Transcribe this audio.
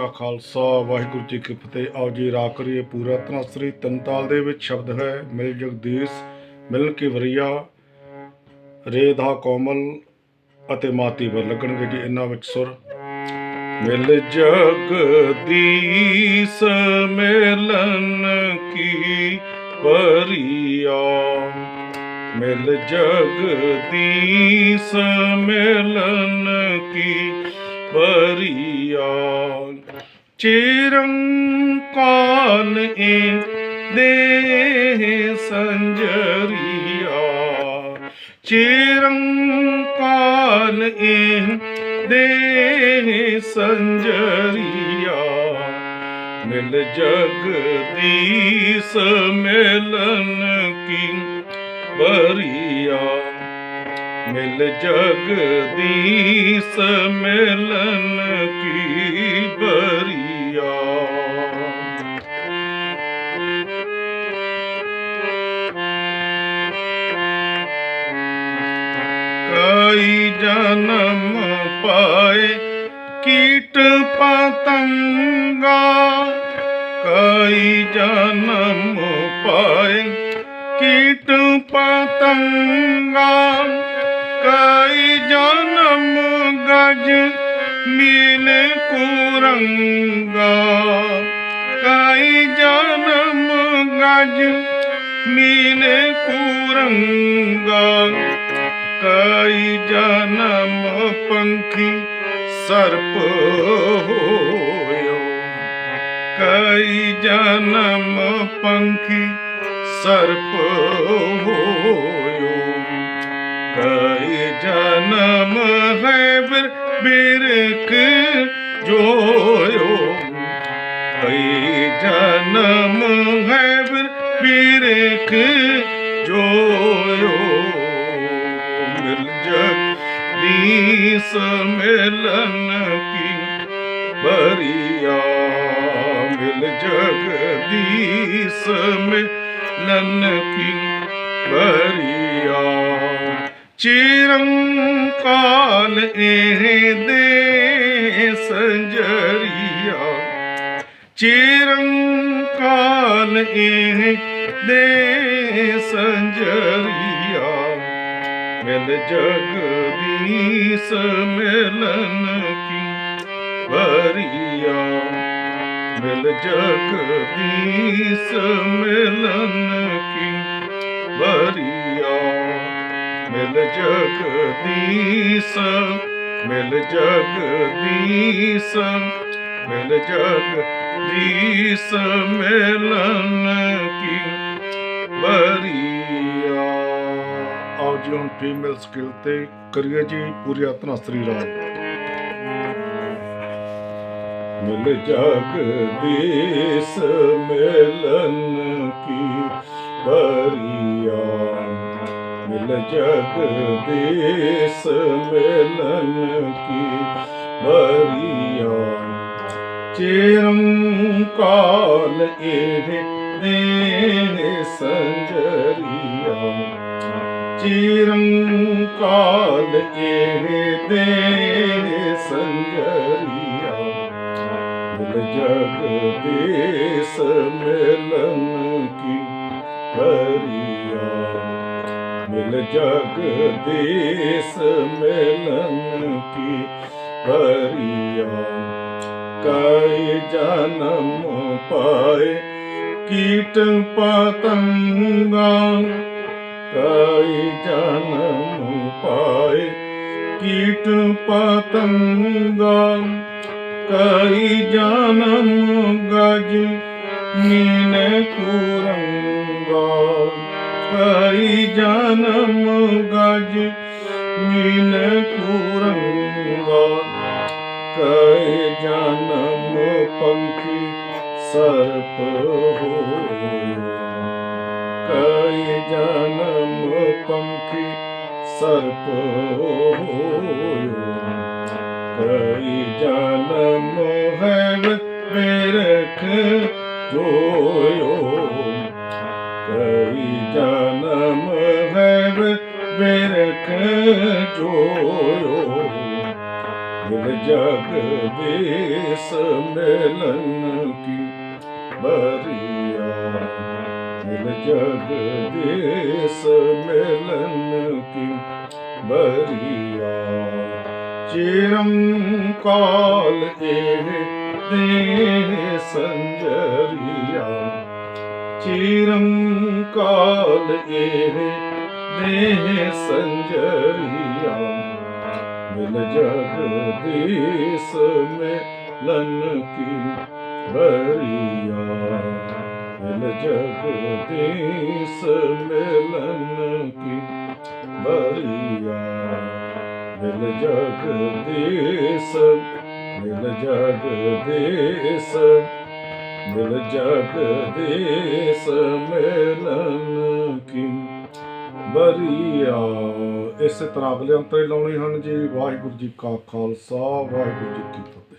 ਕਾ ਖਾਲਸਾ, ਵਾਹਿਗੁਰੂ ਜੀ ਕੀ ਫਤਿਹ। ਆਓ ਜੀ ਰਾਗ ਕਰੀਏ ਪੂਰਾ। ਤਨਸਰੀ ਤੰਤਾਲ ਦੇ ਵਿੱਚ ਸ਼ਬਦ ਹੈ, ਮਿਲ ਜਗਦੀਸ਼ ਮਿਲਨ ਕੀ ਵਰੀਆ, ਰੇ ਦਾ ਕੋਮਲ ਅਤੇ ਮਾਤੀ ਵਰ ਲੱਗਣਗੇ ਜੀ ਇਹਨਾਂ ਵਿੱਚ ਸੁਰ। ਮਿਲ ਜਗਦੀਸ਼, ਮਿਲਨ ਕੀ ਵਰੀਆ? ਮਿਲ ਜਗਦੀਸ਼, ਮਿਲਨ ਕੀ ਬਰੀਆ ਚਿਰੰਕਾਲ ਏ ਦੇ ਸੰਜਰੀਆ ਚਿਰੰਕਾਲ ਏ ਦੇ ਸੰਜਰੀਆ ਮਿਲ ਜਗਦੀਸ਼ ਮਿਲਨ ਕੀ ਬਰੀਆ ਮਿਲ ਜਗਦੀਸ਼ ਮਿਲਨ ਕੀ ਬਰੀਆ। ਕਈ ਜਨਮ ਪਾਏ ਕੀਟ ਪਤੰਗਾ। ਕਈ ਜਨਮ ਪਾਏ ਕੀਟ ਪਤੰਗਾ। ਕਈ ਜਨਮ ਗਜ ਮੀਨ ਕੁਰੰਗਾ। ਕਈ ਜਨਮ ਗਜ ਮੀਨ ਕੁਰੰਗਾ। ਕਈ ਜਨਮ ਪੰਖੀ ਸਰਪ ਹੋਇਓ। ਕਈ ਜਨਮ ਪੰਖੀ ਸਰਪ ਹੋਇਓ। जनम है हैबर बीर जो जनम है हैबर बीर जो मिलज दीस में लनकी भरिया मिलज में की बरिया ਚਿਰੰਕਾਲ ਇਹ ਦੇ ਸੰਜਰੀਆ ਚਿਰੰਕਾਲ ਇਹ ਦੇ ਸੰਜਰੀਆ ਮਿਲ ਜਗਦੀਸ਼ ਮਿਲਨ ਕੀ ਬਰੀਆ ਮਿਲ ਜਗਦੀਸ਼ ਮਿਲਨ ਕੀ ਬਰੀਆ ਮਿਲ ਜਗਦੀਸ਼ ਮਿਲ ਜਗਦੀਸ਼ ਮਿਲ ਜਗਦੀਸ਼, ਮਿਲਨ ਕੀ ਬਰੀਆ ਆਓ ਜੀ, ਹੁਣ ਫੀਮੇਲ ਸਕਿੱਲ ਤੇ ਕਰੀਏ ਜੀ ਪੂਰੀ ਆਤਨਾਸਰੀ ਰਾਗ ਮਿਲ ਜਗਦੀਸ਼, ਮਿਲਨ ਕੀ ਬਰੀਆ ਮਿਲ ਜਗਦੀਸ਼ ਮਿਲਨ ਕੀ ਬਰੀਆ ਚਿਰੰਕਾਲ ਇਹ ਦੇ ਸੰਜਰੀਆ। ਚਿਰੰਕਾਲ ਇਹ ਦੇ ਸੰਜਰੀਆ। ਮਿਲ ਜਗਦੀਸ਼ ਮਿਲਨ ਕੀ ਬਰੀਆ ਮਿਲ ਜਗਦੀਸ਼ ਮਿਲਨ ਕੀ ਬਰੀਆ ਕਈ ਜਨਮ ਪਾਏ, ਕੀਟ ਪਤੰਗਾ। ਕਈ ਜਨਮ ਪਾਏ, ਕੀਟ ਪਤੰਗਾ। ਕਈ ਜਨਮ ਗਜ ਮੀਨ ਕੁਰੰਗਾ ਜਨਮ ਗਜ ਮੀਨ ਕੁਰੰਗਾ ਕਈ ਜਨਮ ਪੰਖੀ ਸਰਪ ਹੋ ਕਈ ਜਨਮ ਪੰਖੀ ਸਰਪ ਹੋਇ ਕਈ ਜਨਮ ਹੈ ਬਿਰਖ ਜੋਇਓ। ਬਿਰਖ ਜੋਇਓ ਮਿਲ ਜਗਦੀਸ਼ ਮਿਲਨ ਕੀ ਬਰੀਆ ਮਿਲ ਜਗਦੀਸ਼ ਮਿਲਨ ਕੀ ਬਰੀਆ ਚਿਰੰ ਕਾਲ ਇਹ ਦੇ ਸੰਜਰੀਆ ਚਿਰੰ ਕਾਲ ਇਹ ਦੇ ਸੰਜਰੀਆ ਮਿਲ ਜਗਦੀਸ਼ ਮਿਲਨ ਕੀ ਬਰੀਆ ਮਿਲ ਜਗਦੀਸ਼ ਮਿਲਨ ਕੀ ਬਰੀਆ ਮਿਲ ਜਗਦੀਸ਼ ਮਿਲ ਜਗਦੀਸ਼ ਮਿਲ ਜਗਦੀਸ਼ ਮਿਲਨ ਬਰੀਆ। ਇਸੇ ਤਰ੍ਹਾਂ ਅਗਲੇ ਅੰਤਰੇ ਲਾਉਣੇ ਹਨ ਜੀ ਵਾਹਿਗੁਰੂ ਜੀ ਕਾ ਖਾਲਸਾ, ਵਾਹਿਗੁਰੂ ਜੀ ਕੀ ਫਤਿਹ।